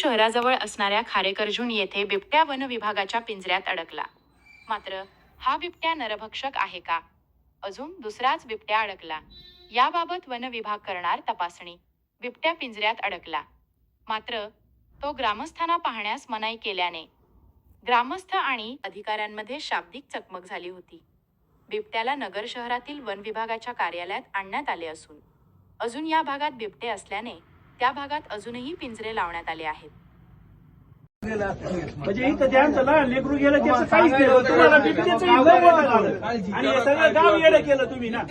शहराजवळ असणाऱ्या खारेकरजून येथे बिबट्या वन विभागाच्या पिंजऱ्यात अडकला. मात्र हा बिबट्या नरभक्षक आहे का? अजून दुसराच बिबट्या अडकला. याबाबत वन विभाग करणार तपासणी. बिबट्या पिंजऱ्यात अडकला. मात्र तो ग्रामस्थांना पाहण्यास मनाई केल्याने. ग्रामस्थ आणि अधिकाऱ्यांमध्ये शाब्दिक चकमक झाली होती. बिबट्याला नगर शहरातील वन विभागाच्या कार्यालयात आणण्यात आले असून अजून या भागात बिबटे असल्याने त्या भागात अजूनही पिंजरे लावण्यात आले आहेत. म्हणजे इथं त्यांचं लहान लेकरू गेलं त्याचं काहीच केलं तुम्हाला बिबट्याचं आणि सगळं गाव येणं केलं तुम्ही ना.